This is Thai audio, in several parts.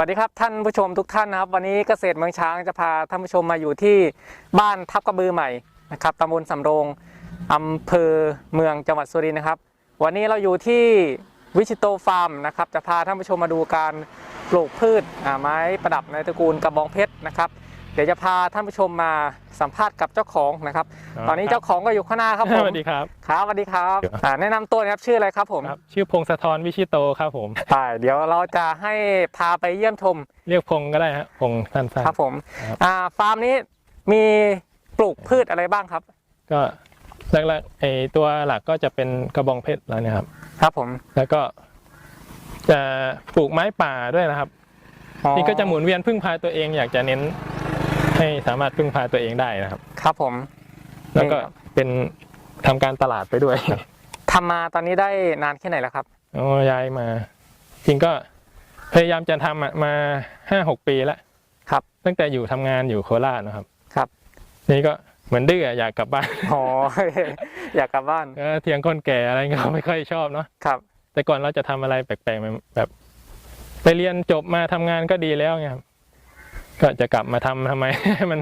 วัสดีครับท่านผู้ชมทุกท่านนะครับ วันนี้เกษตรเมืองช้างจะพาท่านผู้ชมมาอยู่ที่บ้านทับกระบือใหม่นะครับตำบลสำโรงอำเภอเมืองจังหวัดสุรินทร์นะครับ วันนี้เราอยู่ที่วิชิโตฟาร์มนะครับจะพาท่านผู้ชมมาดูการปลูกพืชไม้ประดับในตระกูลกระบองเพชรนะครับ เดี๋ยวจะพาท่านผู้ชมมาสัมภาษณ์กับเจ้าของนะครับอ๋อตอนนี้ครับเจ้าของก็อยู่ข้างหน้าครับผมสวัสดีครับครับสวัสดีครับครับอ่าแนะนำตัวหนะครับชื่ออะไรครับผมครับชื่อพงศธรวิชิโตครับผมไปเดี๋ยวเราจะให้พาไปเยี่ยมชม เรียกพงก็ได้ฮะพงสั้นครับผมครับอ่าฟาร์มนี้มีปลูกพืชอะไรบ้างครับๆก็หลักๆไอตัวหลักก็จะเป็นกระบองเพชรแล้วเนี่ยครับ ครับผมแล้วก็จะปลูกไม้ป่าด้วยนะครับอ๋อนี่ก็จะหมุนเวียนพึ่งพาตัวเองอยากจะเน้น ให้สามารถพึ่งพาตัวเองได้นะครับ ครับผม แล้วก็นี่ครับเป็นทำการตลาดไปด้วยทำมาตอนนี้ได้นานแค่ไหนแล้วครับโอ้ย้ายมา จริงก็พยายามจะทำอะมาห้าหกปีแล้วครับ ตั้งแต่อยู่ทำงานอยู่โคราชนะครับ ครับ นี่ก็เหมือนดื้ออยากกลับบ้านอ๋ออยากกลับบ้านก็เทียงคนแก่อะไรเงี้ยไม่ค่อยชอบเนาะครับ แต่ก่อนเราจะทำอะไรแปลกๆมันแบบไปเรียนจบมาทำงานก็ดีแล้วไงครับ ก็จะกลับมาทำทำไม มัน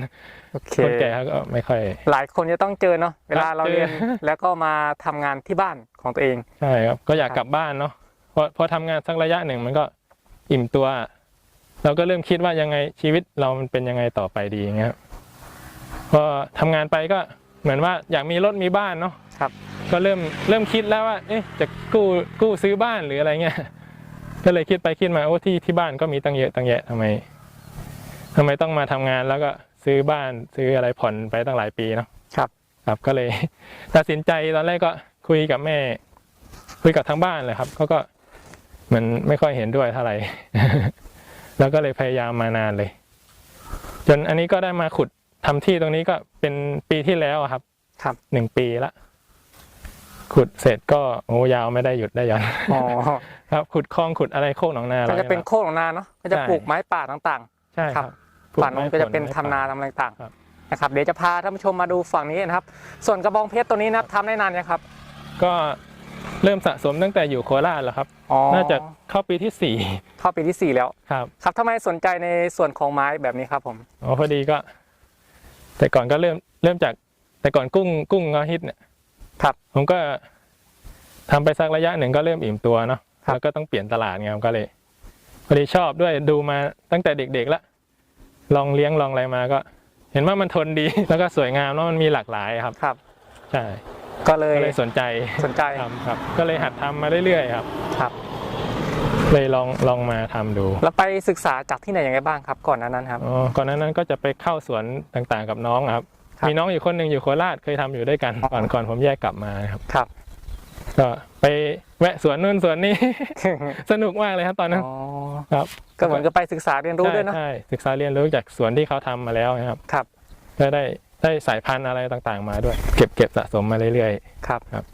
โอเคคนแก่เขาก็ไม่ค่อย หลายคนจะต้องเจอเนาะเวลาเราเจอ เรียนแล้วก็มาทำงานที่บ้านของตัวเอง ใช่ครับก็อยากครับกลับบ้านเนาะพอพอทำงานสักระยะหนึ่งมันก็อิ่มตัว เราก็เริ่มคิดว่ายังไงชีวิตเรามันเป็นยังไงต่อไปดีอย่างเงี้ยครับพอทำงานไปก็เหมือนว่าอยากมีรถมีบ้านเนาะครับ ก็เริ่มเริ่มคิดแล้วว่า เอ๊ะจะกู้กู้ซื้อบ้านหรืออะไรเงี้ย ก็เลยคิดไปคิดมาโอ้ที่ที่บ้านก็มีตั้งเยอะตั้งแยะทำไม ทำไมต้องมาทำงานแล้วก็ซื้อบ้านซื้ออะไรผ่อนไปตั้งหลายปีเนาะครับ ครับก็เลย ตัดสินใจตอนแรกก็คุยกับแม่ คุยกับทางบ้านเลยครับเขาก็เหมือนไม่ค่อยเห็นด้วยเท่าไหร่ แล้วก็เลยพยายามมานานเลย จนอันนี้ก็ได้มาขุดทำที่ตรงนี้ก็เป็นปีที่แล้วอะครับ ครับหนึ่งปีละ ขุดเสร็จก็โอ้ยาวไม่ได้หยุดได้หยันอ๋อครับ ขุดคลองขุดอะไรโคกหนองนาก็จะเป็นโคกของนาเนาะก็จะใช่ปลูกไม้ป่าต่างใช่ๆคครัรับบปลู ฝั่งนู้นก็จะเป็นไม้ผลทำนาไม้ทำอะไรต่างครับๆนะครับ เดี๋ยวจะพาท่านผู้ชมมาดูฝั่งนี้นะครับ ส่วนกระบองเพชรตัวนี้นะครับทำได้นานยังครับ ก็เริ่มสะสมตั้งแต่อยู่โคราชแล้วครับอ๋อน่าจะเข้าปีที่สี่เข้าปีที่สี่แล้ว ครับ ครับทำไมสนใจในส่วนของไม้แบบนี้ครับผม อ๋อพอดีก็ แต่ก่อนก็เริ่มเริ่มจากแต่ก่อนกุ้งกุ้งก็ฮิตเนี่ย ครับ ผมก็ทำไปสักระยะหนึ่งก็เริ่มอิ่มตัวเนาะครับแล้วก็ต้องเปลี่ยนตลาดไงครับก็เลย พอดีชอบด้วยดูมาตั้งแต่เด็กๆละ ลองเลี้ยงลองอะไรมาก็ เห็นว่ามันทนดี แล้วก็สวยงามแล้วมันมีหลากหลายครับครับ ใช่ก็เลยก็เลยสนใจสนใจทำครับ ก็เลยหัดทำมาเรื่อยๆครับครับ เลยลองลองมาทำดู แล้วไปศึกษาจากที่ไหนยังไงบ้างครับ ก่อนหนานั้นครับอ๋อก่อนหนานั้นก็จะไปเข้าสวนต่างๆกับน้องครับครับ มีน้องอยู่คนหนึ่งอยู่โคราชเคยทำอยู่ด้วยกันอ๋อก่อนก่อนผมแยกกลับมาครับครับ ก็ไปแวะสวนนู่นสวนนี้ สนุกมากเลยครับตอนนั้นอ๋อครับก็เหมือนกับไปศึกษาเรียนรู้ด้วยเนอะใช่ใช่ศึกษาเรียนรู้จากสวนที่เขาทำมาแล้วนะครับครับก็ได้ได้สายพันธุ์อะไรต่างๆ มาด้วย เก็บเก็บสะสมมาเรื่อยครับครับ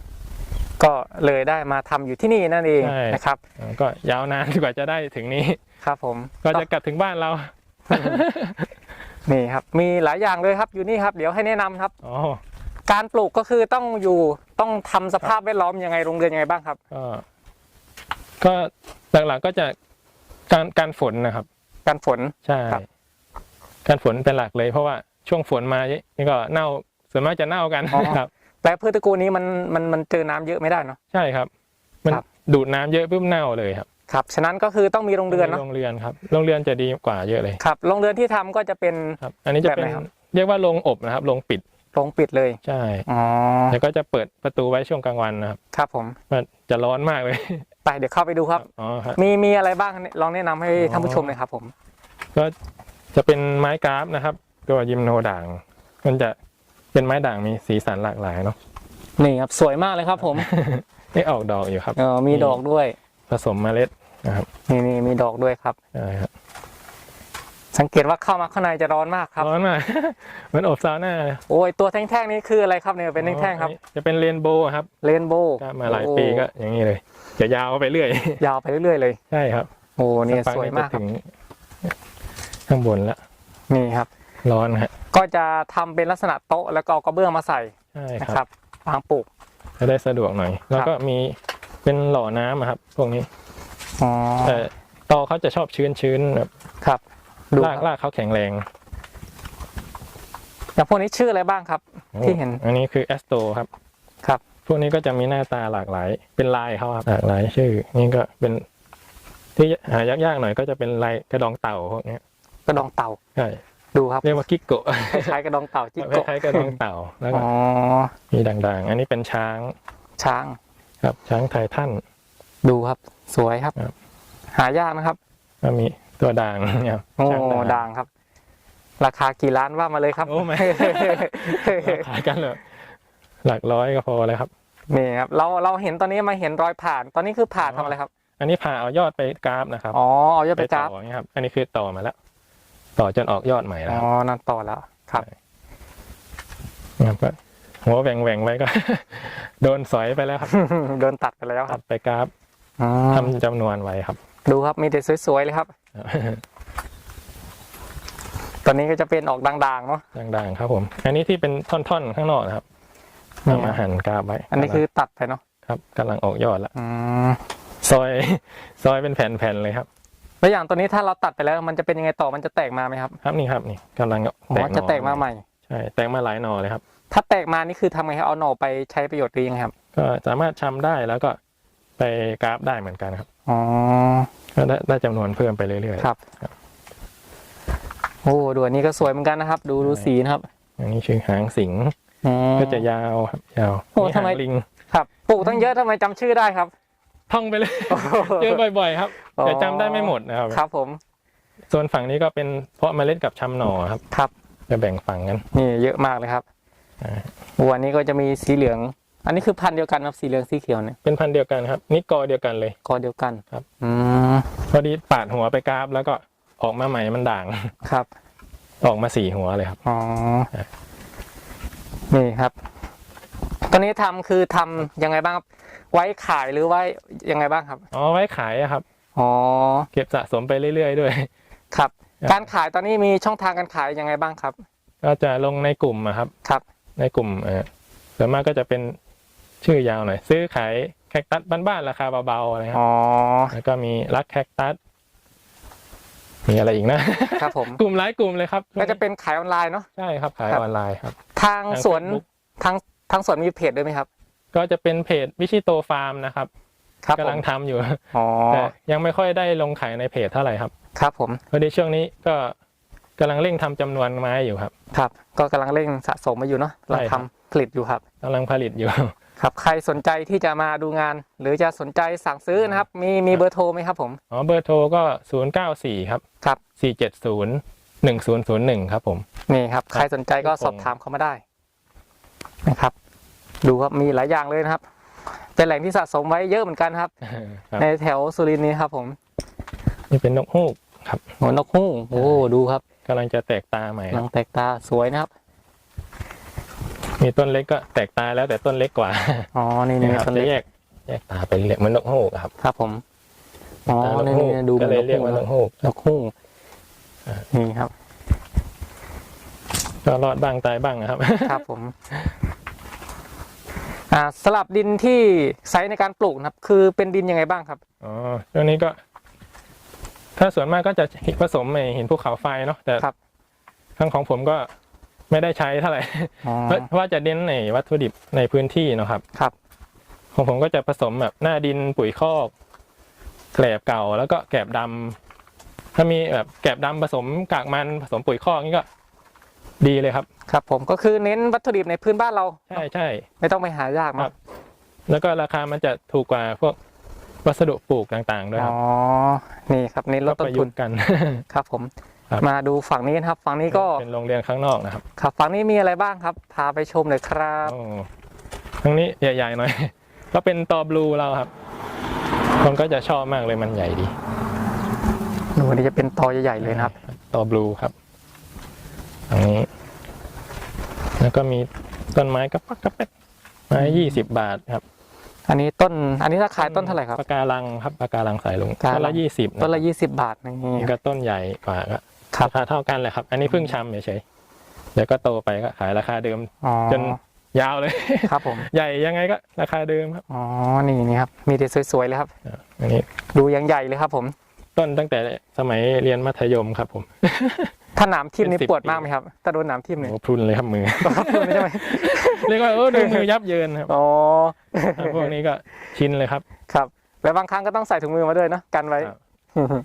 ก็เลยได้มาทำอยู่ที่นี่นั่นเองใช่นะครับๆแล้วก็ยาวนานกว่าจะได้ถึงนี้ครับ ผมก็จะกลับถึงบ้านเรานี่ครับ มีหลายอย่างเลยครับอยู่นี่ครับ เดี๋ยวให้แนะนำครับอ๋อ การปลูกก็คือต้องอยู่ต้องทำสภาพแวดล้อมยังไงโรงเรือนยังไงบ้างครับก็ก็หลักๆก็จะการการฝนนะครับ การฝนใช่ครับการฝนเป็นหลักเลย เพราะว่าช่วงฝนมานี่ก็เน่าส่วนมากจะเน่ากันอ๋อครับแต่พืชตระกูลนี้มันมันมันเจอน้ำเยอะไม่ได้เนาะใช่ครับ มันครับดูดน้ำเยอะปุ๊บเน่าเลยครับครับฉะนั้นก็คือต้องมีโรงเรือนเนาะโรงเรือนครับโรงเรือนจะดีกว่าเยอะเลยครับโรงเรือนที่ทำก็จะเป็นครับ อันนี้จะเป็นแบบไหนครับเรียกว่าโรงอบนะครับโรงปิด โรงปิดเลย ใช่อ๋อ แล้วก็จะเปิดประตูไว้ช่วงกลางวันนะครับ ครับผม มันจะร้อนมากเลย ไปเดี๋ยวเข้าไปดูครับ อ๋อครับ มีมีอะไรบ้างลองแนะนำให้อ๋อท่านผู้ชมหน่อยครับผม ก็จะเป็นไม้กราฟนะครับ ตัวยิมโนด่าง มันจะเป็นไม้ด่างมีสีสันหลากหลายเนาะ นี่ครับสวยมากเลยครับ ผมนี่ออกดอกอยู่ครับ เออมีดอกด้วย ผสมเมล็ดนะครับ นี่นี่มีดอกด้วยครับใช่ครับ สังเกตว่าเข้ามาข้างในจะร้อนมากครับ ร้อนมาก เหมือนอบซาวน่าเลยโอ้ยตัวแท่งๆนี้คืออะไรครับเนี่ยเป็นแท่งๆครับอ๋ออันนี้จะเป็นเรนโบว์ครับเรนโบว์ก็มาหลายปีก็อย่างนี้เลย จะยาวไปเรื่อย ยาวไปเรื่อยๆเลย ใช่ครับ โอ้เนี่ยสักพัสวยจะมากครัถึบงข้างบนละนี่ครับ ร้อนฮะ ก็จะทำเป็นลักษณะโต๊ะแล้วก็เอากระเบื้องมาใส่ใช่นะคครัรับบวางปลูกจะได้สะดวกหน่อย แล้วก็มีเป็นหล่อน้ำอะครับ พวกนี้อ๋อแต่ตอเขาจะชอบชื้นชื้นๆแบบครับ ดูรากครับรากเขาแข็งแรงอย่างพวกนี้ชื่ออะไรบ้างครับ ที่เห็น อันนี้คือแอสโตครับ ครับ พวกนี้ก็จะมีหน้าตาหลากหลาย เป็นลายเขาครับหลากหลายชื่อ นี่ก็เป็นที่หายากๆหน่อยก็จะเป็นลายกระดองเต่าพวกเนี้ยกระดองเต่าใช่ดูครับเรียกว่ากิกโกะคล้ายๆกระดองเต่าจิ๊กคโกะล้ายๆกระดองเต่าแล้วก็อ๋อมีด่างๆ อันนี้เป็นช้าง ช้าง ครับ ช้างไททันดูครับ สวยครับครับหายากนะครับก็มี ตัวด่างเนี่ยครับโอ้ช้างด่างครับ ราคากี่ล้านว่ามาเลยครับ โอ้ไม่ขายกันเลยหลักร้อยก็พอเลยครับนี่ครับเราเราเห็นตอนนี้มาเห็นรอยผ่าน ตอนนี้คือผ่านอ๋อทำอะไรครับ อันนี้ผ่าเอายอดไปกราฟนะครับอ๋อเอายอดไปต่จับออย่างเงี้ยครับ อันนี้คือต่อมาแล้ว ต่อจนออกยอดใหม่แล้วอ๋คอรับนั่นต่อแล้วครับครับก็หัวแหว่งแหว่งๆไว้ก็ โดนสอยไปแล้วครับโดนตัดไปแล้วคตัรับดไปกราฟอ๋อทำจำนวนไว้ครับ ดูครับมีแต่สวยๆเลยครับ ตอนนี้ก็จะเป็นออกด่างๆเนาะด่างๆครับผม อันนี้ที่เป็นท่อนๆข้างนอกนะครับนี่นำอาหารกราฟไว้ อันนี้คือตัดไปเนาะครับกำลังออกยอดแล้วอืมซอยซอยเป็นแผ่นๆเลยครับแล้วอย่างตัวนี้ถ้าเราตัดไปแล้วมันจะเป็นยังไงต่อมันจะแตกมาไหมครับ ครับนี่ครับนี่กำลังอ๋อจะแตกมาใหม่ใช่แตกมาหลายหน่อเลยครับ ถ้าแตกมานี่คือทำไงครับเอาหน่อไปใช้ประโยชน์หรือยังไงครับ ก็สามารถชำได้แล้วก็ไปกราฟได้เหมือนกันครับอ๋อ ก็ได้ได้จำนวนเพิ่มไปเรื่อยๆครับ โอ้ดูอันนี้ก็สวยเหมือนกันนะครับ ดูดูสีนะครับ อันนี้ชื่อหางสิงอืมก็จะยาวครับยาวโอ้นี่ทำไมหางลิงครับปลูกตั้งเยอะทำไมจำชื่อได้ครับ ท่องไปเลยเจอบ่อยๆ ครับแต่จำได้ไม่หมดนะครับ ครับ ผม ส่วนฝั่งนี้ก็เป็นเพาะเมล็ดกับชำหน่อครับครับจะแบ่งฝั่งกันนี่เยอะมากเลยครับอ่าวันนี้ก็จะมีสีเหลือง อันนี้คือพันธุ์เดียวกันครับสีเหลืองสีเขียวเนี่ยเป็นพันธุ์เดียวกันครับ นี่กอเดียวกันเลย กอเดียวกันครับ อืมพอดีปาดหัวไปกราฟแล้วก็ออกมาใหม่มันด่าง ครับ ออกมาสี่หัวเลยครับ อ๋อครับนี่ครับ ตอนนี้ทำคือทำยังไงบ้างครับ ไว้ขายหรือไว้ยังไงบ้างครับ อ๋อ ไว้ขายอะครับ อ๋อ เก็บสะสมไปเรื่อยๆด้วยครับครับ การขายตอนนี้มีช่องทางการขายยังไงบ้างครับ ก็จะลงในกลุ่มอะครับ ครับ ในกลุ่มเออส่วนมากก็จะเป็น ชื่อยาวหน่อย ซื้อขายแคคตัสบ้านๆราคาเบาๆอะไรครับอ๋อแล้วก็มีรักแคคตัสมีอะไรอีกนะ ครับผม กลุ่มหลายกลุ่มเลยครับก็จะเป็นขายออนไลน์เนาะ ใช่ครับขายครับ ออนไลน์ครับ ทางสวนทาง Facebook ทางทางสวนมีเพจด้วยไหมครับ ก็จะเป็นเพจวิชิโตฟาร์มนะครับครับผกำลัมงทำอยู่อ๋อ แต่ยังไม่ค่อยได้ลงขายในเพจเท่าไหร่ครับครับผม พอดีช่วงนี้ก็กำลังเร่งทำจำนวนไม้อยู่ครับ ครับ ก็กำลังเร่งสะสมมาอยู่เนาะเราใช่ครับ ทำผลิตอยู่ครับ กำลังผลิตอยู่ ครับใครสนใจที่จะมาดูงาน หรือจะสนใจสั่งซื้อนะครับ มีมีเบอร์โทรไหมครับผมอ๋อเบอร์โทรก็ศูนย์เก้าสี่ครับครับสี่เจ็ดศูนย์หนึ่งศูนย์ศูนย์หนึ่งครับผม นี่ครับ ใครสนใจก็สอบถามเข้ามาได้นะครับ ดูครับมีหลายอย่างเลยนะครับ เป็นแหล่งที่สะสมไว้เยอะเหมือนกันครับครับในแถวสุรินทร์นี้ครับผม นี่เป็นนกฮูกครับหัวนกฮูกโอ้ดูครับกำลังจะแตกตาใหม่หนังแตกตาสวยนะครับ มีต้นเล็กก็แตกตาแล้วแต่ต้นเล็กกว่าอ๋อนี่นี่นะครับต้นจะเล็กแยกแยกตาไปเรียกเหมือนนกฮูกครับครับผมอ๋อตานกนี่ฮูกนี่ดูก็เลยหมือนเรียกว่านนกกฮูกฮูกนกฮูกอ่านี่ครับ ก็รอดบ้างตายบ้างนะครับ ครับผมอ่าสลับดินที่ใช้ในการปลูกนะครับ คือเป็นดินยังไงบ้างครับ อ๋อช่วงนี้ก็ ถ้าส่วนมากก็จะผสมในหินภูเขาไฟเนาะแต่ครับ ทั้งของผมก็ ไม่ได้ใช้เท่าไหร่อ๋อเพราะเพราะว่าจะเน้นในวัตถุดิบในพื้นที่เนาะครับ ครับของผมก็จะผสมแบบหน้าดินปุ๋ยคอกแกลบเก่าแล้วก็แกลบดำถ้ามีแบบแกลบดำผสมกากมันผสมปุ๋ยคอกนี่ก็ ดีเลยครับ ครับผมก็คือเน้นวัตถุดิบในพื้นบ้านเรา ใช่ใช่ ไม่ต้องไปหายากครัเนาะบแล้วก็ราคามันจะถูกกว่าพวกวัสดุปลูกต่างๆด้วยคอ๋รัอบนี่ครับเน้นลก็ดต้ปนระทุยุน กต์กัน ครับผม ครับมาดูฝั่งนี้นะครับ ฝั่งนี้ก็เป็นโรงเรียนข้างนอกนะครับ ครับฝั่งนี้มีอะไรบ้างครับ พาไปชมเลยครับโอ้ทางนี้ใหญ่ๆหน่อย ก็เป็นตอบลูเราครับ คนก็จะชอบมากเลยมันใหญ่ดีดูอันนี้จะเป็นตอใหญ่ๆเลยนะครับ ตอบลูครับทางนี้ แล้วก็มีต้นไม้กระปักกระแป๊กไม้ยี่สิบบาทครับ อันนี้ต้น อันนี้ราคาต้นเท่าไหร่ครับปากการังครับปากการังสายลุงปะการังต้นละยี่สิบต้นละยี่สิบบาทนี่นี่ก็ต้นใหญ่กว่าก็ ครับ ราคาเท่ากันเลยครับ อันนี้เพิ่งชำเฉยๆเดี๋ยวก็โตไปก็ขายราคาเดิม อ๋อ จนยาวเลย ครับผม ใหญ่ยังไงก็ราคาเดิมครับอ๋อ นี่นี่ครับ มีแต่สวยๆเลยครับอะอันนี้ดูอย่างใหญ่เลยครับผมโตต้นตั้งแต่สมัยเรียนมัธยมครับผม ถ้าหนามทิ่มนี่เป็น10ปวดมากไหมครับ ถ้าโดนหนามทิ่มเนี่ยโอ้พรุนเลยครับมือ ใช่ไหมเรียกว่าเออดูมือยับเยินครับอ๋อพวกนี้ก็ชินเลยครับครับ แล้วบางครั้งก็ต้องใส่ถุงมือมาด้วยเนอะกันไว้ครับ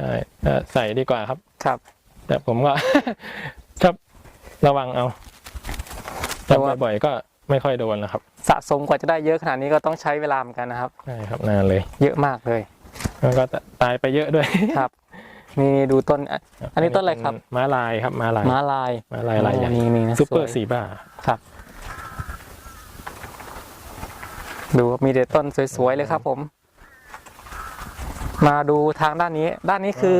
ใช่เออใส่ดีกว่าครับ ครับ แต่ผมก็ชอบระวังเอาจับบ่อยๆก็ไม่ค่อยโดนแล้วครับ สะสมกว่าจะได้เยอะขนาดนี้ก็ต้องใช้เวลาเหมือนกันนะครับใช่ครับนานเลย เยอะมากเลยแล้วก็ตายไปเยอะด้วยครับ นี่ดูต้นอะอันนี้ต้นอะไรครับเป็ม้าลายครับม้าลายม้าลายม้าลายลายใหญ่โอ้นี่นี่นะซุปเปอสวร์ยสีบ้าครับ ดูมีแต่ต้นสวยๆเลยครับผม มาดูทางด้านนี้ ด้านนี้คือ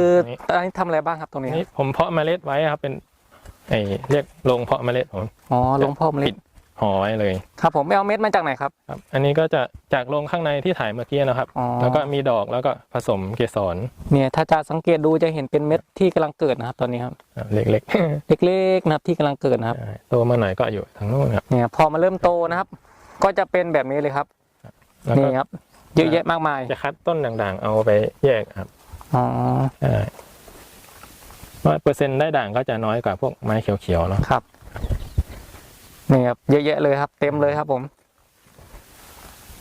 อันนี้ทำอะไรบ้างครับตรงนี้ นี่ผมเพาะเมล็ดไว้ครับเป็นไอเรียกลงเพาะเมล็ดผมอ๋อลงพ่อมเล็ปิดดห่อไว้เลยครับ ผมไม่เอาเม็ดมาจากไหนครับ ครับ อันนี้ก็จะจากลงข้างในที่ถ่ายเมื่อกี้นะครับ อ๋อ แล้วก็มีดอกแล้วก็ผสมเกสรเนี่ยถ้าจะสังเกตดูจะเห็นเป็นเม็ดที่กำลังเกิดนะครับตอนนี้ครับ อะเล็กเล็กๆนะครับที่กำลังเกิดนะครับๆใช่โตมาหน่อยก็อยู่ทางโน้นครับเนี่ยพอมาเริ่มโตนะครับ ก็จะเป็นแบบนี้เลยครับ แล้วก็นี่ครับ เยอะแยะมากมายจะคัดต้นด่างๆ เอาไปแยกครับอ๋อใช่ว่าเปอร์เซ็นต์ได้ด่างก็จะน้อยกว่าพวกไม้เขียวๆเนาะครับนี่ครับเยอะแยะเลยครับ เต็มเลยครับผม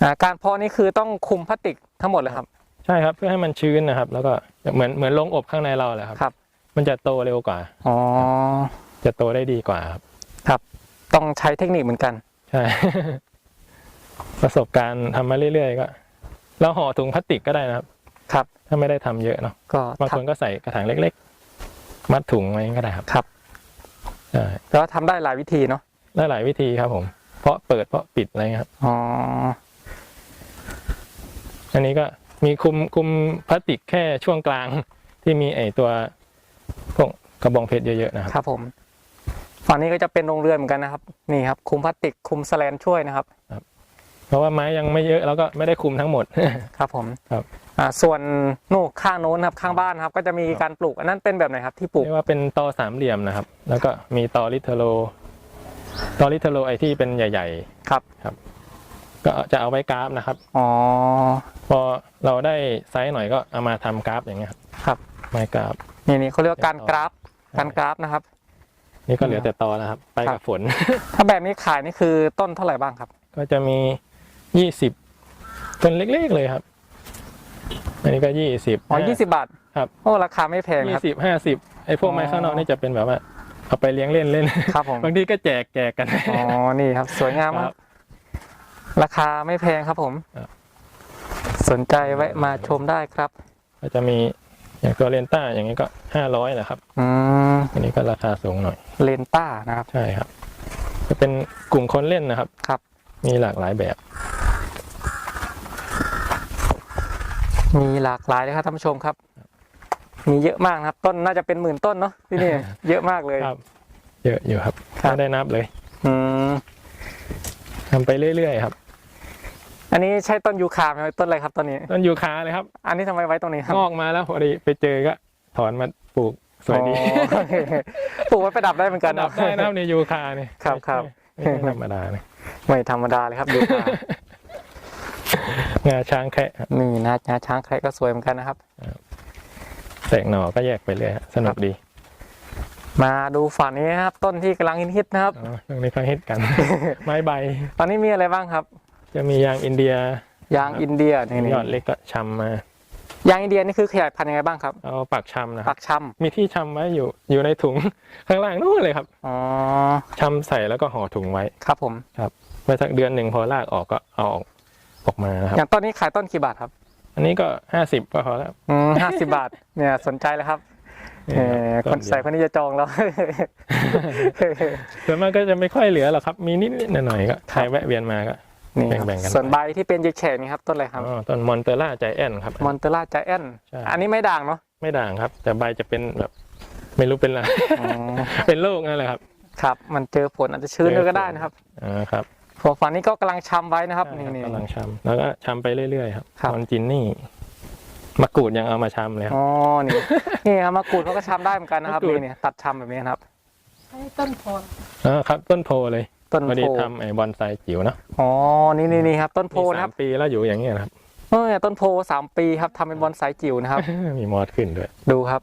อ่าการเพาะนี่คือต้องคุมพลาสติกทั้งหมดเลยครับ ใช่ครับเพื่อให้มันชื้นนะครับ แล้วก็เหมือนเหมือนลงอบข้างในเราแหละครับครับ มันจะโตเร็วกว่าอ๋อจะโตได้ดีกว่าครับต้องใช้เทคนิคเหมือนกัน ใช่ ประสบการณ์ทำมาเรื่อยๆก็ เราห่อถุงพลาสติกก็ได้นะครับ ครับ ถ้าไม่ได้ทำเยอะเนาะก็บางทคนก็ใส่กระถางเล็ก ๆ มัดถุงไว้ก็ได้ครับำครับใช่แล้วทำได้หลายวิธีเนาะได้หลายวิธีครับ ผม เพราะเปิดเพราะปิดอะไรเงี้ยครับอ๋ออันนี้ก็มีคุมคุมพลาสติกแค่ช่วงกลางที่มีไอตัวพวกกระบองเพชรเยอะๆนะครับครับ ผมฝั่งนี้ก็จะเป็นโรงเรือนเหมือนกันนะครับ นี่ครับ คุมพลาสติกคุมแสแลนช่วยนะครับ เพราะว่าไม้ยังไม่เยอะแล้วก็ไม่ได้คุมทั้งหมด ครับผมครับอ่าส่วนนู่นข้างโน้นครับข้างบ้านครับ ก็จะมีการปลูกอันนั้นเป็นแบบไหนครับที่ปลูกเรียกว่าเป็นตอสามเหลี่ยมนะครับ แล้วก็มีตอลิเทโลตอลิเทโลไอที่เป็นใหญ่ ครับๆก็จะเอาไว้กราฟนะครับ อ๋อ พอเราได้ไซส์หน่อยก็เอามาทำกราฟอย่างเงี้ยครับครับ ไม้กราฟ นี่นี่เขาเรียกว่าการกราฟใช่การกราฟนะครับ นี่ก็เหลือแต่ตอแล้วครับ ไปครักับบฝน ถ้าแบบนี้ขายนี่คือต้นเท่าไหร่บ้างครับ ก็จะมี ยี่สิบต้นเล็กๆเลยครับ อันนี้ก็ยี่สิบอ๋อยี่สิบบาทครับโอ้ราคาไม่แพงยี่ครับสิบห้าสิบไอ้พวกไม้อ๋อข้างนอกนี่จะเป็นแบบว่าเอาไปเลี้ยงเล่นเล่นครับผมบางทีก็แจกแจกกันอ๋อนี่ครับ สวยงามคมารักบราคาไม่แพงครับผมครับสนใจแวะมาชมได้ครับ ก็จะมีอย่างตัวเลนต้าอย่างนี้ก็ห้าร้อยนะครับอืมอันนี้ก็ราคาสูงหน่อย เลนต้านะครับ ใช่ครับ จะเป็นกลุ่มคนเล่นนะครับ ครับ มีหลากหลายแบบ มีหลากหลายเลยครับท่านผู้ชมครับ มีเยอะมากนะครับ ต้นน่าจะเป็นหมื่นต้นเนาะที่นี่ เยอะมากเลยครับ เยอะอยู่ครับครับไม่ได้นับเลย อืมทำไปเรื่อยๆครับ อันนี้ใช่ต้นยูคาไหมครับต้นอะไรครับต้นนี้ ต้นยูคาเลยครับ อันนี้ทำไมไว้ตรงนี้ครับงอกมาแล้วพอดีไปเจอก็ถอนมาปลูกสวยดีอ๋อปลูกไว้ประดับได้เหมือนกันดับได้นะครับในยูคาเนี่ยครับครับไม่ใช่ธรรมดาเลยไม่ธรรมดาเลยครับยูคา งาช้างแคะครับนี่นะงาช้างใครก็สวยเหมือนกันนะครับแตกหน่อก็แยกไปเลยฮะสนุกดี มาดูฝั่งนี้นะครับต้นที่กำลังฮิตๆนะครับอ๋อช่วงนี้เขาฮิตกัน ไม้ใบ ตอนนี้มีอะไรบ้างครับ จะมียางอินเดีย ยางอินเดียนี่นี่ยอดเล็กก็ชำมายางอินเดียนี่คือขยายพันธุ์ยังไงบ้างครับเอาปักชำนะคปัรับกชมีที่ชำไว้อยู่อยู่ในถุงข้างล่างนู่นเลยครับำอ๋อชำใส่แล้วก็ห่อถุงไว้ครับผมไว้สักเดือนหนึ่งพอลากออกก็เอาออก ออกมานะครับ อย่างต้นนี้ขายต้นกี่บาทครับ อันนี้ก็ห้าสิบก็พอแล้วอืมห้าสิบบาท เนี่ยสนใจเลยครับเออคนใส่คนนี้จะจองแล้วส่วนมากก็จะไม่ค่อยเหลือหรอกครับ มีนิดๆหน่อยๆก็ใครแวะเวียนมาก็นี่ครับแบ่งๆกันส่วนใบที่เป็นแฉกๆนี่ครับ ต้นอะไรครับอ๋อต้นมอนเตอร่าใจแอนครับมอนเตล่าจ a แอนใช่อันนี้ไม่ด่างเนาะไม่ด่างครับ แต่ใบจะเป็นแบบ ไม่รู้เป็นอะไรอ๋อเป็นโรคนั่นแหละครับ ครับ มันเจอฝนอาจจะชื้นด้วยก็ได้นะครับอ่าครับ หัวฝั่งนี้ก็กำลังชำไว้นะครับนี่นี่ กำลังชำแล้วก็ชำไปเรื่อยๆครับครับ ตอนจินนี่มะกรูดยังเอามาชำเลยครับ อ๋อนี่นี่ครับมะกรูดเขาก็ชำได้เหมือนกันนะครับมะกรูด นี่เนี่ยตัดชำแบบนี้นะครับ ใช้ต้นโพนอ๋อครับ ต้นโพเลยต้นพอดีโพทำไอ้บอนไซจิ๋วเนอะอ๋อนี่นี่นี่ครับ ต้นโพมีนะคสารับมปีแล้วอยู่อย่างเงี้ยนะครับ เออต้นโพสามปีครับทำเป็นบอนไซจิ๋วนะครับ มีมอดขึ้นด้วยดูครับ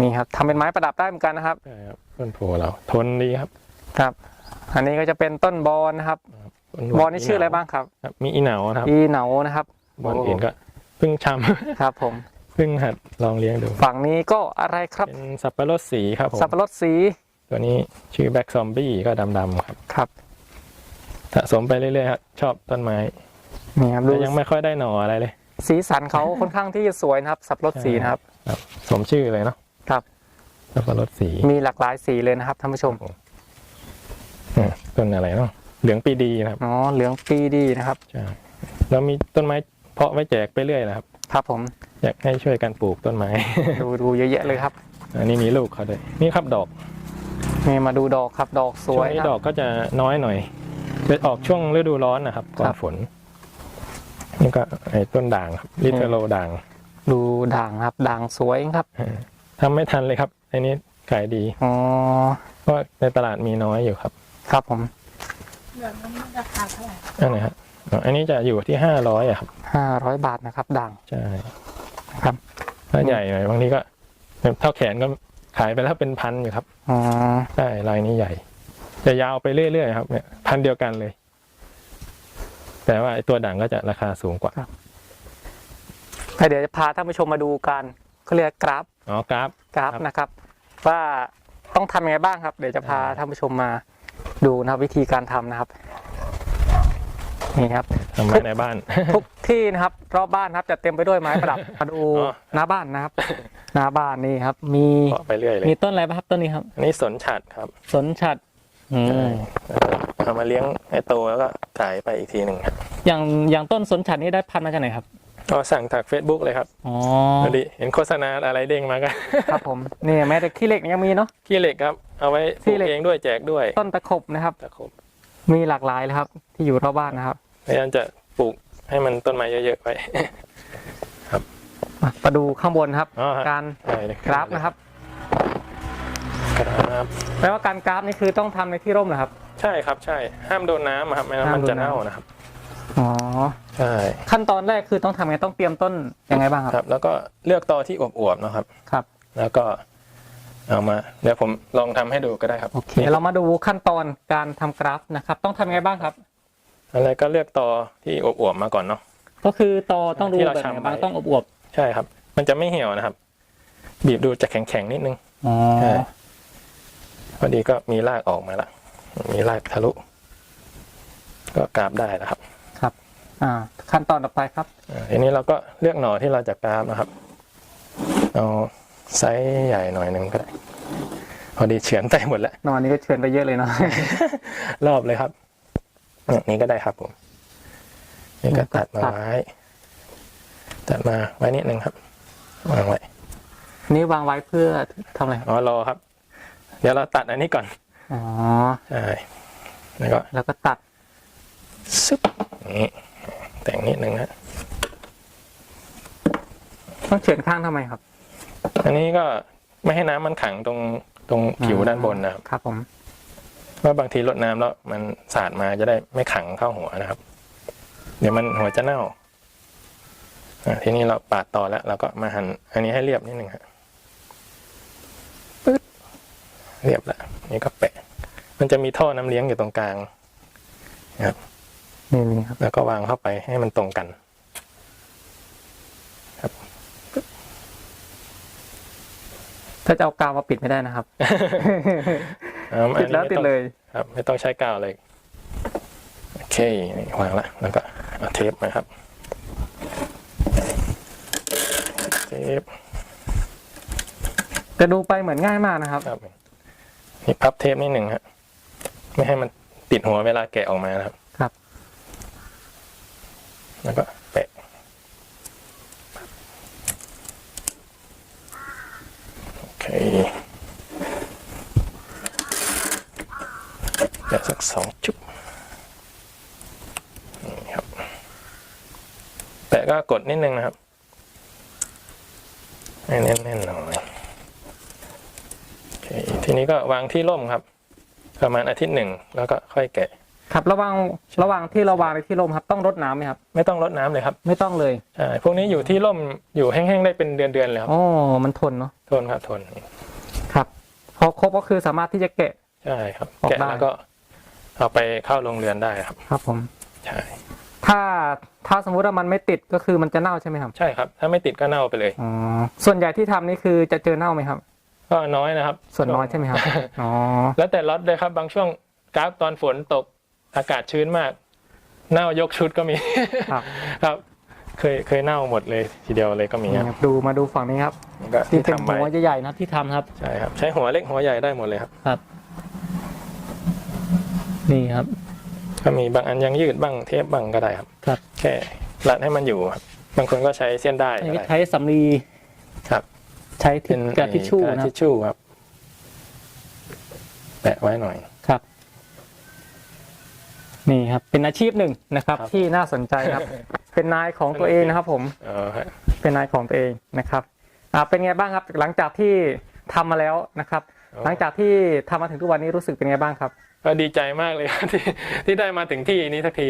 นี่ครับทำเป็นไม้ประดับได้เหมือนกันนะครับ ใช่ครับต้นโพเรา ทนดีครับ ครับ อันนี้ก็จะเป็นต้นบอนนะครับต้บอนนี่ชื่ออะไรบ้างครับครับ มีอีเหนาครับ อีเหนานะครับ บอนอื่นก็เพิ่งชำครับ ผมเพิ่งหัดลองเลี้ยงดู ฝั่งนี้ก็อะไรครับเป็นสับปะรดสีครับผมสับปะรดสี ตัวนี้ชื่อแบ็กซอมบี้ก็ดำๆครับครับสะสมไปเรื่อยๆครับชอบต้นไม้นี่ครับดูแต่ยังไม่ค่อยได้หน่ออะไรเลย สีสันเขาค่อนข้างที่จะสวยนะครับ สับปะรดสีนะครับครับสมชื่อเลยเนาะครับสับปะรดสีมีหลากหลายสีเลยนะครับท่านผู้ชมอืม ต้นอะไรเนาะเหลืองปีดีนะครับอ๋อเหลืองปีดีนะครับใช่แล้วมีต้นไม้เพาะไว้แจกไปเรื่อยนะครับ ครับผมอยากให้ช่วยกันปลูกต้นไม้ดูดูเยอะแยะเลยครับ อันนี้มีลูกเขาด้วยนี่ครับดอกนี่มาดูดอกครับดอกสช่ววงยนี้คดรัอบกก็จะน้อยหน่อยจะออกช่วงฤดูร้อนนะครับก่อครันบฝนนี่ก็ไอ้ต้นด่างครับลิเทโลด่าง ดูด่างครับด่างสวยครับทำไม่ทันเลยครับอันนี้ขายดีอ๋อเพราะในตลาดมีน้อยอยู่ครับ ครับผมแบบนั้นราคาเท่าไหร่อันไหนครับอ๋ออันนี้จะอยู่ที่ห้าร้อยอะครับห้าร้อยบาทนะครับ ด่างใช่ครับถ้าใหญ่หน่อยบางทีก็เท่าแขนก็ขายไปแล้วเป็นพันอยู่ครับอ๋อใช่ลายนี้ใหญ่ จะยาวไปเรื่อยๆครับเนี่ยพันเดียวกันเลย แต่ว่าไอ้ตัวด่างก็จะราคาสูงกว่าเดี๋ยวจะพาท่านผู้ชมมาดูกันเขาเรียกกราฟอ๋อกราฟกราฟครับนะครับ ว่าต้องทำยังไงบ้างครับ เดี๋ยวจะพาอ่าท่านผู้ชมมา ดูนะครับวิธีการทำนะครับนี่ครับทำไว้ในบ้าน ทุกที่นะครับ รอบบ้านนะครับจะเต็มไปด้วยไม้ประดับมาดูอ๋อหน้าบ้านนะครับ หน้าบ้านนี่ครับ มีเพาะไปเรื่อยเลยมีต้นอะไรบ้างครับต้นนี้ครับอันนี้สนฉัดครับสนฉัดอืมเอามาเลี้ยงให้โตแล้วก็ขายไปอีกทีหนึ่งครับอย่างอย่างต้นสนฉัดนี่ได้พันธุ์มาจากไหนครับ ก็สั่งจาก Facebook เลยครับอ๋อพอดีเห็นโฆษณาอะไรเด้งมาก็ครับผมนี่แม้แต่ขี้เหล็กยังมีเนาะขี้เหล็กครับเอาไว้ปลูขี้กเหล็กเองด้วยแจกด้วย ต้นตะขบนะครับตะขบมีหลากหลายเลยครับ ที่อยู่รอบบ้านนะครับพยายามจะปลูกให้มันต้นไม้เยอะๆไว้มามาดูข้างบนครับอ๋อฮะการได้เลยกราฟนะครับครับแปลว่าการกราฟนี่คือต้องทำในที่ร่มเหรอครับ ใช่ครับใช่ห้ามโดนน้ำอะครับไม่งั้นห้ามมันโดนจะน้ำเน่านะครับ อ๋อ ใช่ขั้นตอนแรกคือต้องทำไงต้องเตรียมต้นยังไงบ้างครับครับ แล้วก็เลือกตอที่อวบๆนะครับ ครับ แล้วก็เอามา เดี๋ยวผมลองทำให้ดูก็ได้ครับโอเคเรามาดูขั้นตอนการทำกราฟนะครับ ต้องทำยังไงบ้างครับ อะไรก็เลือกตอที่อวบๆมาก่อนเนาะ ก็คือตอต้องดูที่เราแบบไหนบ้างชำไว้ต้องอวบใช่ครับ มันจะไม่เหี่ยวนะครับ บีบดูจะแข็งๆนิดนึงๆอ๋อใช่พอดีก็มีรากออกมาละ มีรากทะลุ ก็กราบได้แล้วครับครับ อ่าขั้นตอนต่อไปครับอ่าทีนี้เราก็เลือกหน่อที่เราจะกราบนะครับ เอาไซส์ใหญ่หน่อยหนึ่งก็ได้พอดีเฉือนไปหมดแล้ว นอนนี้ก็เชิญไปเยอะเลยเนาะ รอบเลยครับอะนี่ก็ได้ครับผม นี่ก็ตัดมาตัดไว้ ตัดมาไว้นิดนึงครับ วางไว้ นี่วางไว้เพื่อทำอะไรครับอ๋อรอครับ เดี๋ยวเราตัดอันนี้ก่อน อ๋อ ใช่ แล้วก็แล้วก็ตัดซึบอย่างนี้ แต่งนิดนึงนะต้องเฉือนข้างทำไมครับ อันนี้ก็ไม่ให้น้ำมันขังตรงตรงผิวด้านบนนะครับ ครับผมเพราะบางทีรดน้ำแล้วมันสาดมาจะได้ไม่ขังเข้าหัวนะครับ เดี๋ยวมันหัวจะเน่าอะทีนี้เราปาดต่อแล้วเราก็มาหั่นอันนี้ให้เรียบนิดนึงฮะปึ๊ดเรียบแล้วนี่ก็แปะ มันจะมีท่อน้ำเลี้ยงอยู่ตรงกลางนี่นี่ครับ แล้วก็วางเข้าไปให้มันตรงกันถ้าจะเอากาวมาปิดไม่ได้นะครับ อ่าอันปิดนี้แล้วไม่ติดต้องเลย ครับ ไม่ต้องใช้กาวเลย โอเคนี่วางละแล้วก็เอาเทปนะครับ เทปจะดูไปเหมือนง่ายมากนะครับ ครับนี่พับเทปนิดหนึ่งฮะไม่ให้มันติดหัวเวลาแกะออกมานะครับครับ แล้วก็แปะโอเคแปะสักสองจุบนี่ครับ แปะก็กดนิดนึงนะครับให้แน่นๆหน่อยโอเคทีนี้ก็วางที่ร่มครับ ประมาณอาทิตย์หนึ่งแล้วก็ค่อยแกะ ครับระหว่างระหว่างที่เราวางในที่ร่มครับต้องรดน้ำไหมครับ ไม่ต้องรดน้ำเลยครับไม่ต้องเลยใช่พวกนี้อยู่ที่ร่มอยู่แห้งๆได้เป็นเดือนๆเลยครับอ๋อมันทนเนาะทนครับทนครับพอครบก็คือสามารถที่จะแกะ ใช่ครับออกแกะได้ แล้วก็เอาไปเข้าโรงเรือนได้ครับครับผม ใช่ถ้าถ้าสมมุติว่ามันไม่ติดก็คือมันจะเน่าใช่ไหมครับใช่ครับ ถ้าไม่ติดก็เน่าไปเลย อ๋อส่วนใหญ่ที่ทำนี่คือจะเจอเน่าไหมครับ ก็น้อยนะครับ ส่วนน้อยใช่ไหมครับ อ๋อ แล้วแต่ล็อตเลยครับ บางช่วงกราฟตอนฝนตก อากาศชื้นมาก เน่ายกชุดก็มี ครับ ครับ เคยเคยเน่าหมดเลยทีเดียวเลยก็มีนี่คครับรับดูมาดูฝั่งนี้ครับก็ที่ที่เป็นทำหัไว้วใหญ่ๆนะครับที่ทำครับ ใช่ครับ ใช้หัวเล็กหัวใหญ่ได้หมดเลยครับ ครับ นี่ครับ ก็มีบางอันยังยืดบ้างเทปบ้างก็ได้ครับ ครับ แค่รัดให้มันอยู่ครับบางคนก็ใช้เส้นได้อันก็นี้ได้ ใช้สำลีครับ ใช้ทิชกระทิชชู่กระนะคทิรับชชู่ครับ แปะไว้หน่อยครับ นี่ครับเป็นอาชีพหนึ่งนะครับครับที่น่าสนใจครับ เป็นนายของตัวเองนะครับ ผมเออฮะเป็นนายของตัวเองนะครับอ่าเป็นไงบ้างครับ หลังจากที่ทำมาแล้วนะครับ หลังจากที่ทำมาถึงทุกวันนี้รู้สึกเป็นไงบ้างครับ ก็ดีใจมากเลยครับที่ที่ได้มาถึงที่นี้สักที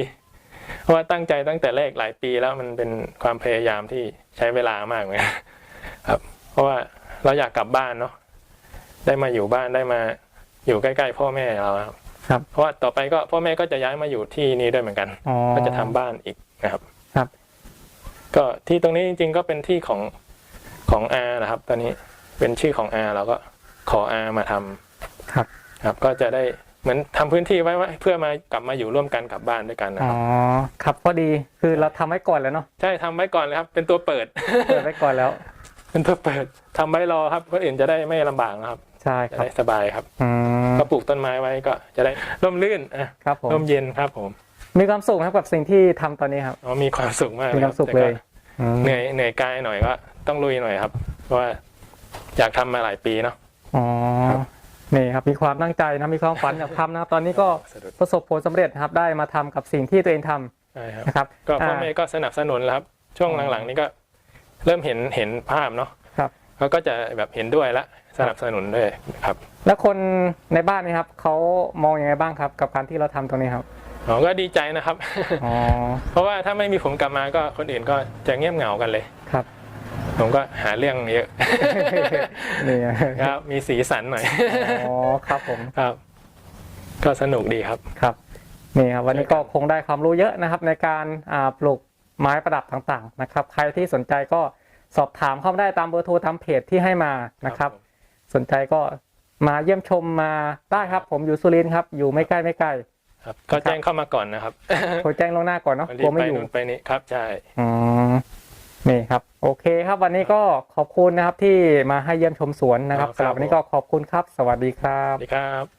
เพราะว่าตั้งใจตั้งแต่แรกหลายปีแล้วมันเป็นความพยายามที่ใช้เวลามากเลยครับ เพราะว่าเราอยากกลับบ้านเนาะได้มาอยู่บ้านได้มาอยู่ใกล้ ๆ พ่อแม่เราครับ ครับ เพราะว่าต่อไปก็พ่อแม่ก็จะย้ายมาอยู่ที่นี่ด้วยเหมือนกันอ๋อก็จะทำบ้านอีกนะครับครับ ก็ที่ตรงนี้จริง ๆ ก็เป็นที่ของของอานะครับ ตอนนี้เป็นชื่อของอาเราก็ขออามาทำครับ ครับ ก็จะได้เหมือนทำพื้นที่ไว้ว่าเพื่อมากลับมาอยู่ร่วมกันกับบ้านด้วยกันนะอ๋คอรับครับพอดีคือเราทำไว้ก่อนแล้วเนาะใช่ทำไว้ก่อนเลยครับ เป็นตัวเปิดเปิดไว้ก่อนแล้ว เป็นตัวเปิดทำไว้รอครับคนอื่นจะได้ไม่ลำบากนะครับ ใช่จะครับได้สบายครับ อืม ก็ปลูกต้นไม้ไว้ก็จะได้ร่มรื่นอะครับผม ร่มเย็นครับผมมีความสุขครับกับสิ่งที่ทำตอนนี้ครับ อ๋อมีความสุขมากมีความสุขแต่เลก็ยอืมเหนื่อยเหนื่อยกายหน่อยก็ต้องลุยหน่อยครับ เพราะว่าอยากทำมาหลายปีเนาะ อ๋อครับนี่ครับมีความตั้งใจนะมีความฝันอยากทำนะครับตอนนี้ก็สะดุด ประสบผลสำเร็จนะครับได้มาทำกับสิ่งที่ตัวเองทำใช่ครับ นะครับก็พ่ออ่าแม่ก็สนับสนุนแล้วครับ ช่วงหลังๆ นี้ก็เริ่มเห็นเห็นภาพเนาะครับ เขาก็จะแบบเห็นด้วยละ สนับสนุนด้วยครับ แล้วคนในบ้านนี่ครับเขามองยังไงบ้างครับ กับการที่เราทำตรงนี้ครับอ๋อก็ดีใจนะครับ อ๋อเพราะว่าถ้าไม่มีผมกลับมาก็คนอื่นก็จะเงียบเหงากันเลย ครับ ผมก็หาเรื่องเยอะ นี่ครับมีสีสันหน่อยอ๋อครับผมครับ ก็สนุกดีครับครับนี่ครับวันนี้ก็คงได้ความรู้เยอะนะครับ ในการอ่าปลูกไม้ประดับต่างๆ นะครับ ใครที่สนใจก็สอบถามเข้ามาได้ตามเบอร์โทรตามเพจที่ให้มานะครับ สนใจก็มาเยี่ยมชมมาได้ครับ ผมอยู่สุรินทร์ครับ อยู่ไม่ใกล้ไม่ไกลครับ ก็แจ้งเข้ามาก่อนนะครับโทรแจ้งล่วงหน้าก่อนเนาะวันกลัวไปไม่อยู่นู่นไปนี่ครับใช่อืมนี่ครับ โอเคครับวันนี้ก็ขอบคุณนะครับที่มาให้เยี่ยมชมสวนนะครับสำหรับวันนี้ก็ขอบคุณครับ สวัสดีครับสวัสดีครับ